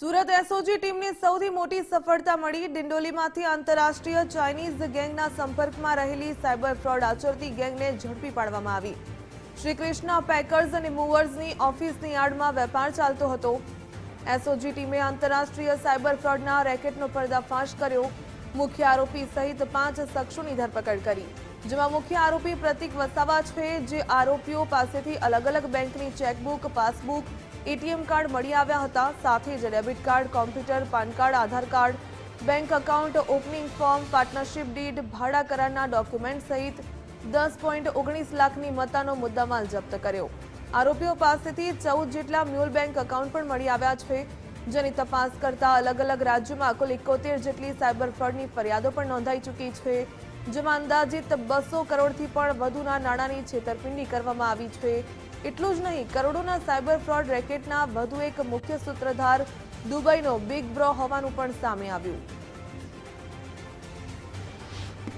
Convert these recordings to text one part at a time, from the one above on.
Surat SOG ટીમની સૌથી મોટી સફળતા મળી ડિંડોલીમાંથી આંતરરાષ્ટ્રીય ચાઇનીઝ ગેંગના સંપર્કમાં રહેલી સાયબર ફ્રોડ આચરતી ગેંગને ઝડપી પાડવામાં આવી. શ્રી કૃષ્ણ પેકર્સ અને મૂવર્સની ઓફિસની આડમાં વેપાર ચાલતો હતો. એસઓજી ટીમે આંતરરાષ્ટ્રીય સાયબર ફ્રોડના રેકેટનો પર્દાફાશ કર્યો. મુખ્ય આરોપી સહિત પાંચ શખ્સોની ધરપકડ કરી. જેમાં મુખ્ય આરોપી પ્રતિક વસાવા છે, જે આરોપીઓ પાસેથી અલગ અલગ બેંકની ચેકબુક, પાસબુક એટીએમ કાર્ડ મળી આવ્યા હતા. સાથે જ debit card, computer, PAN card, Aadhaar card, bank account, opening form, partnership deed, ભાડા કરારના ડોક્યુમેન્ટ સહિત દસ પોઈન્ટ ઓગણીસ લાખની મતાનો મુદ્દામાલ જપ્ત કર્યો. આરોપીઓ પાસેથી ચૌદ જેટલા મ્યુલ બેંક એકાઉન્ટ પણ મળી આવ્યા છે, જેની તપાસ કરતા અલગ અલગ રાજ્યોમાં કુલ એકોતેર જેટલી સાયબર ફ્રોડની ફરિયાદો પણ નોંધાઈ ચૂકી છે, જેમાં અંદાજિત બસો કરોડથી પણ વધુના નાણાંની છેતરપિંડી કરવામાં આવી છે. એટલું જ નહીં, કરોડોના સાયબર ફ્રોડ રેકેટના વધુ એક મુખ્ય સૂત્રધાર દુબઈનો બિગ બ્રો હોવાનું પણ સામે આવ્યું.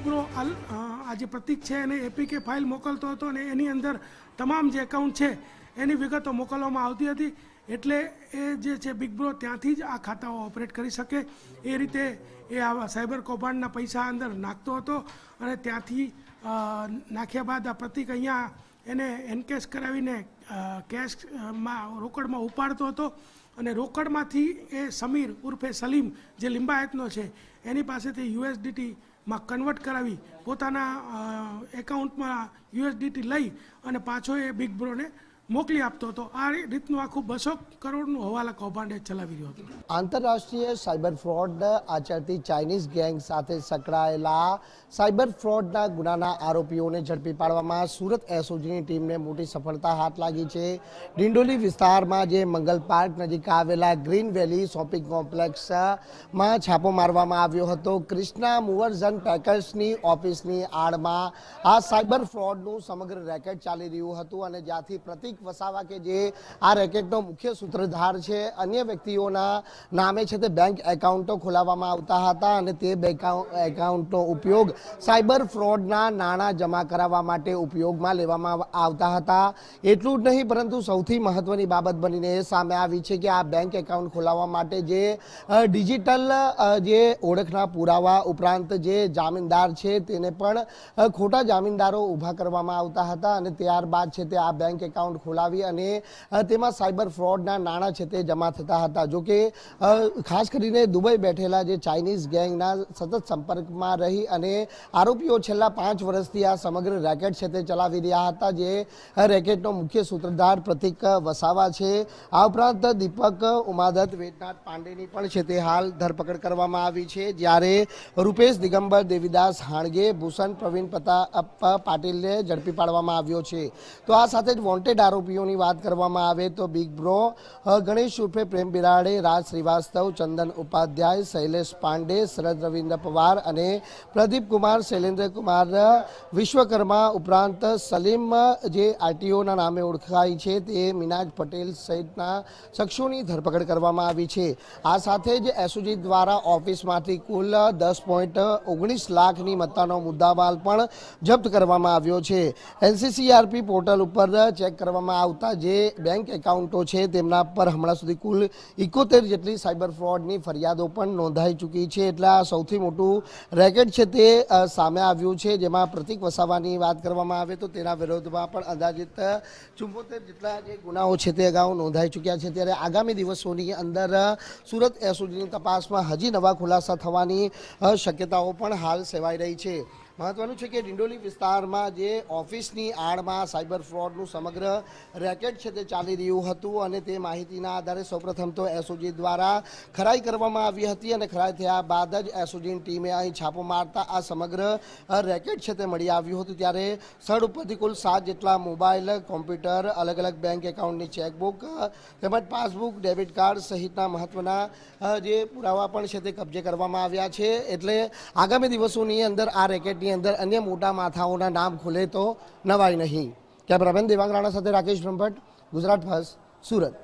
બ્રો આ જે પ્રતિક છે એને એપીકે ફાઇલ મોકલતો હતો અને એની અંદર તમામ જે એકાઉન્ટ છે એની વિગતો મોકલવામાં આવતી હતી. એટલે એ જે છે બિગ બ્રો ત્યાંથી જ આ ખાતાઓ ઓપરેટ કરી શકે. એ રીતે એ આવા સાયબર કૌભાંડના પૈસા અંદર નાખતો હતો અને ત્યાંથી નાખ્યા બાદ આ પ્રતિક અહીંયા એને એનકેશ કરાવીને કેશમાં રોકડમાં ઉપાડતો હતો અને રોકડમાંથી એ સમીર ઉર્ફે સલીમ જે લિંબાયતનો છે, એની પાસેથી યુએસડીટી માં કન્વર્ટ કરાવી, પોતાના એકાઉન્ટમાં યુએસડીટી લઈ અને પાછો એ બિગ બ્રોને મોકલી આપતો હતો. આ રીતનું આખું બસો કરોડનું હવાલા કૌભાંડે ચલાવી રહ્યો હતો. આંતરરાષ્ટ્રીય સાયબર ફ્રોડ આચરતી ચાઇનીઝ ગેંગ સાથે સંકળાયેલા સાયબર ફ્રોડના ગુનાના આરોપીઓને ઝડપી પાડવામાં સુરત એસઓજીની ટીમને મોટી સફળતા હાથ લાગી છે. ડિંડોલી વિસ્તારમાં જે મંગલ પાર્ક નજીક આવેલા ગ્રીન વેલી શોપિંગ કોમ્પ્લેક્સમાં છાપો મારવામાં આવ્યો હતો. ક્રિષ્ના મૂવર્સ એન્ડ પેકર્સની ઓફિસની આડમાં આ સાયબર ફ્રોડનું સમગ્ર રેકેટ ચાલી રહ્યું હતું અને જ્યાંથી પ્રતિક વસાવા કે જે આ રેકેટનો મુખ્ય સૂત્રધાર છે, અન્ય વ્યક્તિઓના નામે છે તે બેંક એકાઉન્ટો ખોલાવવામાં આવતા હતા અને તે એકાઉન્ટનો ઉપયોગ સાયબર ફ્રોડના નાણાં જમા કરાવવા માટે ઉપયોગમાં લેવામાં આવતા હતા. એટલું જ નહીં, પરંતુ સૌથી મહત્વની બાબત બનીને સામે આવી છે કે આ બેંક એકાઉન્ટ ખોલાવવા માટે જે ડિજિટલ જે ઓળખના પુરાવા ઉપરાંત જે જામીનદાર છે તેને પણ ખોટા જામીનદારો ઊભા કરવામાં આવતા હતા અને ત્યારબાદ છે તે આ બેંક એકાઉન્ટ ખોલાવી અને તેમાં સાયબર ફ્રોડના નાણાં છે તે જમા થતા હતા. જો કે ખાસ કરીને દુબઈ બેઠેલા જે ચાઇનીઝ ગેંગના સતત સંપર્કમાં રહી અને આરોપીઓ છેલ્લા પાંચ વર્ષથી આ સમગ્ર રેકેટ છે તે ચલાવી રહ્યા હતા, જે રેકેટનો મુખ્ય સૂત્રધાર પ્રતિક વસાવા છે. આ ઉપરાંત દીપક ઉમાદત વેદનાથ પાંડેની પણ છે તે હાલ ધરપકડ કરવામાં આવી છે, જ્યારે રૂપેશ દિગંબર, દેવીદાસ હાણગે, ભૂષણ પ્રવીણ પ્રતાપ પાટીલને ઝડપી પાડવામાં આવ્યો છે. તો આ સાથે જ વોન્ટેડ આરોપીઓની વાત કરવામાં આવે તો બિગ બ્રો ગણેશ ઉર્ફે પ્રેમ બિરાડે, રાજ શ્રીવાસ્તવ, ચંદન ઉપાધ્યાય, શૈલેષ પાંડે, શરદ રવિન્દ્ર પવાર અને પ્રદીપ કુમાર, શૈલેન્દ્ર વિશ્વકર્મા ઉપરાંત સલીમ જે આરટીઓના નામે ઓળખાય છે તે મિનાજ પટેલ સહિતના શખ્સોની ધરપકડ કરવામાં આવી છે. આ સાથે જ એસઓજી દ્વારા ઓફિસમાંથી કુલ દસ પોઈન્ટ ઓગણીસ લાખની મત્તાનો મુદ્દામાલ પણ જપ્ત કરવામાં આવ્યો છે. એનસીસીઆરપી પોર્ટલ ઉપર ચેક કરવામાં આવતા જે બેંક એકાઉન્ટો છે તેમના પર હમણાં સુધી કુલ ઇકોતેર જેટલી સાયબર ફ્રોડની ફરિયાદો પણ નોંધાઈ ચૂકી છે. એટલે આ સૌથી મોટું રેકેટ છે તે સામે આવ્યું છે. જેમાં પ્રતિક વસાવાની વાત કરવામાં આવે તો તેના વિરોધમાં પણ અંદાજિત ચુંબોતેર જેટલા જે ગુનાઓ છે તે અગાઉ નોંધાઈ ચૂક્યા છે. ત્યારે આગામી દિવસોની અંદર સુરત એસઓજીની તપાસમાં હજી નવા ખુલાસા થવાની શક્યતાઓ પણ હાલ સેવાઈ રહી છે. મહત્વનું છે કે ડિંડોલી વિસ્તારમાં જે ઓફિસની આડમાં સાયબર ફ્રોડનું સમગ્ર રેકેટ છે તે ચાલી રહ્યું હતું અને તે માહિતીના આધારે સૌપ્રથમ તો એસઓજી દ્વારા ખરાઈ કરવામાં આવી હતી અને ખરાઈ થયા બાદ જ એસઓજીની ટીમે અહીં છાપો મારતા આ સમગ્ર રેકેટ છે તે મળી આવ્યું હતું ત્યારે સ્થળ ઉપરથી કુલ સાત જેટલા મોબાઈલ, કોમ્પ્યુટર અલગ અલગ બેંક એકાઉન્ટની ચેકબુક, તેમજ પાસબુક, ડેબિટ કાર્ડ સહિતના મહત્વના જે પુરાવા પણ છે તે કબજે કરવામાં આવ્યા છે. એટલે આગામી દિવસોની અંદર આ રેકેટની અંદર અન્ય મોટા માથાઓના નામ ખુલે તો નવાય નહીં. કેમેરામેન દેવાંગ રાણા સાથે રાકેશ બ્રહ્મભટ્ટ, ગુજરાત ફર્સ્ટ સુરત.